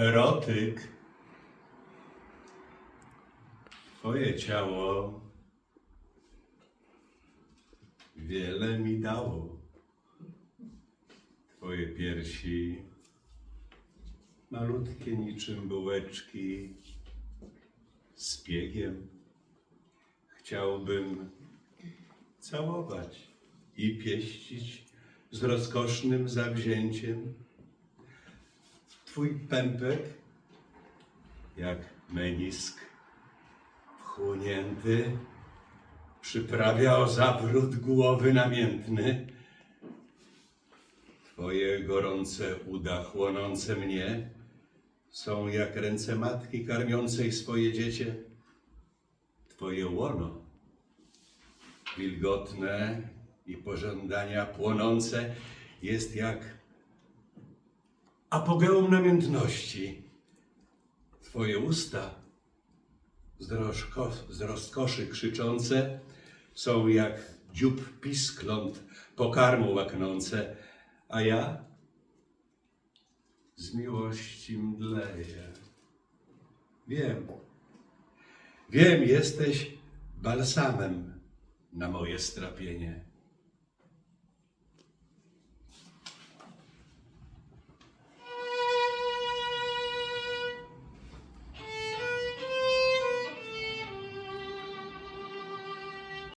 erotyk. Twoje ciało wiele mi dało. Twoje piersi malutkie niczym bułeczki z biegiem. Chciałbym całować i pieścić z rozkosznym zawzięciem. Twój pępek, jak menisk wchłonięty, przyprawia o zawrót głowy namiętny. Twoje gorące uda chłonące mnie są jak ręce matki karmiącej swoje dziecię. Twoje łono, wilgotne i pożądania płonące, jest jak apogeum namiętności. Twoje usta, z, rożko, z rozkoszy krzyczące, są jak dziób piskląt pokarmu łaknące, a ja z miłości mdleję. Wiem, wiem, jesteś balsamem na moje strapienie.